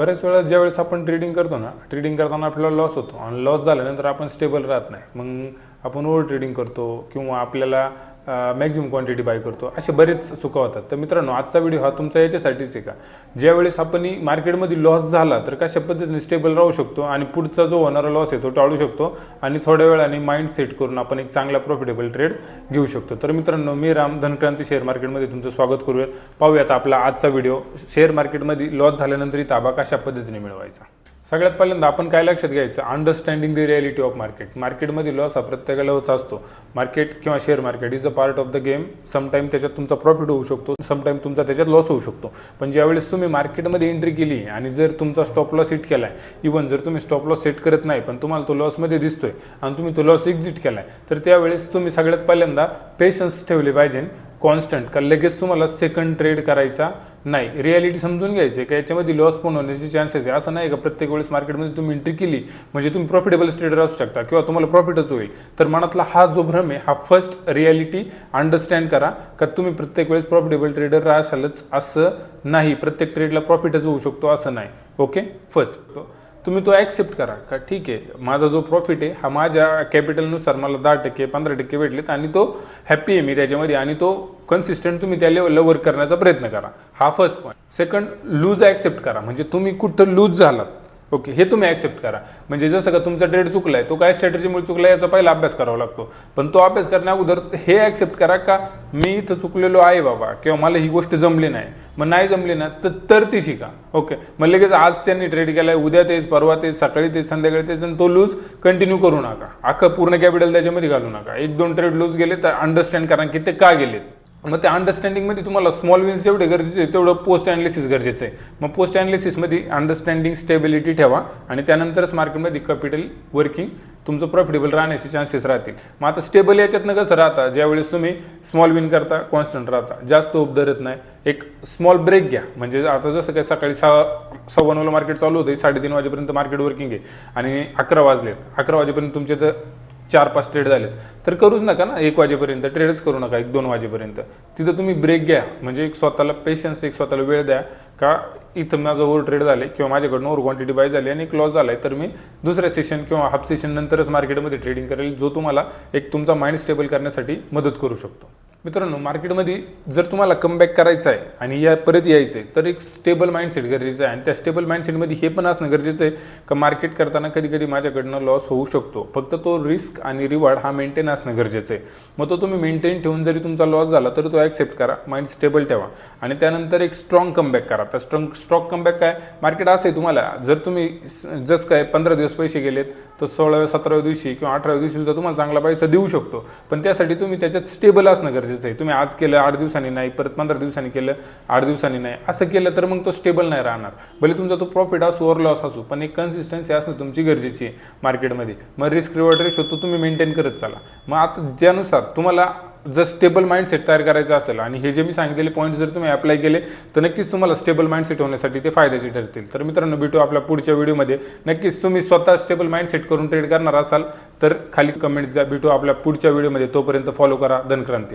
बऱ्याच वेळा ज्यावेळेस आपण ट्रेडिंग करतो ना ट्रेडिंग करताना आपल्याला लॉस होतो आणि लॉस झाल्यानंतर आपण स्टेबल राहत नाही. मग आपण ओव्हर ट्रेडिंग करतो किंवा आपल्याला मॅक्झिमम क्वांटिटी बाय करतो असे बरेच चुका होतात. तर मित्रांनो आजचा व्हिडिओ हा तुमचा याच्यासाठीच आहे का? ज्यावेळेस आपण मार्केटमध्ये लॉस झाला तर कशा पद्धतीने स्टेबल राहू शकतो आणि पुढचा जो होणारा लॉस आहे तो टाळू शकतो आणि थोड्या वेळाने माइंड सेट करून आपण एक चांगला प्रॉफिटेबल ट्रेड घेऊ शकतो. तर मित्रांनो मी राम धनक्रांती शेअर मार्केटमध्ये तुमचं स्वागत करूयात. पाहूयात आपला आजचा व्हिडिओ शेअर मार्केटमध्ये लॉस झाल्यानंतरही ताबा कशा पद्धतीने मिळवायचा? सगळ्यात पहिल्यांदा आपण काय लक्षात घ्यायचं? Understanding the reality of market मार्केटमध्ये लॉस हा प्रत्येकाला होत असतो. मार्केट किंवा share market is a part of the game sometime त्याच्यात तुमचा प्रॉफिट होऊ शकतो. समटाईम तुमचा त्याच्यात लॉस होऊ शकतो. पण ज्यावेळेस तुम्ही मार्केटमध्ये एंट्री केली आणि जर तुमचा स्टॉप लॉस हिट आहे इव्हन जर तुम्ही स्टॉप लॉस सेट करत नाही पण तुम्हाला तो लॉसमध्ये दिसतोय आणि तुम्ही तो लॉस एक्झिट केला आहे तर त्यावेळेस तुम्ही सगळ्यात पहिल्यांदा पेशन्स ठेवले पाहिजे. कॉन्स्टंट का लगेच तुम्हाला सेकंड ट्रेड करायचा नाही. रियालिटी समजून घ्यायची का? याच्यामध्ये लॉस पण होण्याचे चान्सेस आहे. असं नाही का? प्रत्येक वेळेस मार्केटमध्ये तुम्ही एंट्री केली म्हणजे तुम्ही प्रॉफिटेबल ट्रेडर असू शकता किंवा तुम्हाला प्रॉफिटच होईल. तर मनातला हा जो भ्रम आहे हा फर्स्ट रियालिटी अंडरस्टँड करा का तुम्ही प्रत्येक वेळेस प्रॉफिटेबल ट्रेडर असालच असं नाही. प्रत्येक ट्रेडला प्रॉफिटच होऊ शकतो असं नाही. ओके फर्स्ट तुम्ही तो ॲक्सेप्ट करा. का ठीक आहे माझा जो प्रॉफिट आहे हा माझ्या कॅपिटलनुसार मला दहा टक्के पंधरा टक्के भेटलेत आणि तो हॅप्पी आहे मी त्याच्यामध्ये आणि तो कन्सिस्टंट तुम्ही त्या लेवलला वर्क करण्याचा प्रयत्न करा. हा first point second lose accept करा. म्हणजे तुम्ही कुठं लूज झालात? ओके हे तुम्ही ॲक्सेप्ट करा. म्हणजे जसं का तुमचा ट्रेड आहे तो काय स्ट्रॅटजीमुळे चुकला आहे याचा पहिला अभ्यास करावा लागतो. पण तो अभ्यास करण्या अगोदर हे ॲक्सेप्ट करा का मी इथं चुकलेलो आहे बाबा किंवा मला ही गोष्ट जमली नाही. मग नाही जमली ना तर तर ती शिका. ओके मग लगेच आज त्यांनी ट्रेड केलाय उद्या तेच परवा तेच सकाळी तेच संध्याकाळी तेच आणि तो लूज कंटिन्यू करू नका. अख्खं पूर्ण कॅपिटल त्याच्यामध्ये घालू नका. एक दोन ट्रेड लूज गेले तर अंडरस्टँड करा की ते का गेलेत. मग त्या अंडरस्टँडिंगमध्ये तुम्हाला स्मॉल विन्स जेवढे गरजेचे आहे तेवढं पोस्ट अनालिसिस गरजेचं आहे. मग पोस्ट अनालिसिसमध्ये अंडरस्टँडिंग स्टेबिलिटी ठेवा आणि त्यानंतरच मार्केटमध्ये कॅपिटल वर्किंग तुमचं प्रॉफिटेबल राहण्याचे चान्सेस राहतील. मग आता स्टेबल याच्यातनं कसं राहता? ज्यावेळेस तुम्ही स्मॉल विन करता कॉन्स्टंट राहता. जास्त उपधरत नाही. एक स्मॉल ब्रेक घ्या. म्हणजे आता जसं काय सकाळी सहा सव्वा नऊला मार्केट चालू होतं साडेतीन वाजेपर्यंत मार्केट वर्किंग आहे. आणि अकरा वाजलेत. अकरा वाजेपर्यंत तुमचे तर चार पाच ट्रेड झालेत. तर करूच नका ना एक वाजेपर्यंत. ट्रेडच करू नका एक दोन वाजेपर्यंत. तिथं तुम्ही ब्रेक घ्या. म्हणजे एक स्वतःला पेशन्स एक स्वतःला वेळ द्या. का इथं माझं ओव्हर ट्रेड झाले किंवा माझ्याकडनं ओव्हर क्वांटिटी बाय झाली आणि एक लॉस आहे तर मी दुसऱ्या सेशन किंवा हाफ सेशन नंतरच मार्केटमध्ये ट्रेडिंग करेल जो तुम्हाला एक तुमचा माइंड स्टेबल करण्यासाठी मदत करू शकतो. मित्रांनो मार्केटमध्ये जर तुम्हाला कमबॅक करायचं आहे आणि या परत यायचं आहे तर एक स्टेबल माइंडसेट गरजेचं आहे. आणि त्या स्टेबल माइंडसेटमध्ये हे पण असणं गरजेचं आहे का मार्केट करताना कधी कधी माझ्याकडनं लॉस होऊ शकतो. फक्त तो रिस्क आणि रिवॉर्ड हा मेंटेन असणं गरजेचं आहे. मग तो तुम्ही मेंटेन ठेवून जरी तुमचा लॉस झाला तर तो ॲक्सेप्ट करा. माइंड स्टेबल ठेवा. आणि त्यानंतर एक स्ट्रॉंग कमबॅक करा. तर स्ट्रॉंग स्ट्रॉक कमबॅक काय? मार्केट असं आहे तुम्हाला जर तुम्ही जसं काय पंधरा दिवस पैसे गेलेत तर सोळाव्या सतराव्या दिवशी किंवा अठराव्या दिवशी सुद्धा तुम्हाला चांगला पैसा देऊ शकतो. पण त्यासाठी तुम्ही त्याच्यात स्टेबल असणं गरजेचं आहे. तुम्ही आज केलं आठ दिवसांनी नाही परत पंधरा दिवसांनी केलं आठ दिवसांनी नाही. असं केलं तर मग तो स्टेबल नाही राहणार. भले तुमचा तो प्रॉफिट असो ओर लॉस असो पण एक कन्सिस्टन्सी असणं तुमची गरजेची आहे मार्केटमध्ये मग रिस्क रिवॉर्ड रेशो तो तुम्ही मेंटेन करत चाला. मग आता ज्यानुसार तुम्हाला जर स्टेबल माइंडसेट तयार करायचं असेल आणि हे जे मी सांगितलेले पॉईंट जर तुम्ही अप्लाय केले तर नक्कीच तुम्हाला स्टेबल माइंडसेट होण्यासाठी ते फायद्याचे ठरतील. तर मित्रांनो भेटू आपल्या पुढच्या व्हिडिओमध्ये. नक्कीच तुम्ही स्वतः स्टेबल माइंडसेट करून ट्रेड करणार असाल तर खाली कमेंट्स द्या. भेटू आपल्या पुढच्या व्हिडिओमध्ये. तोपर्यंत फॉलो करा. धनक्रांती.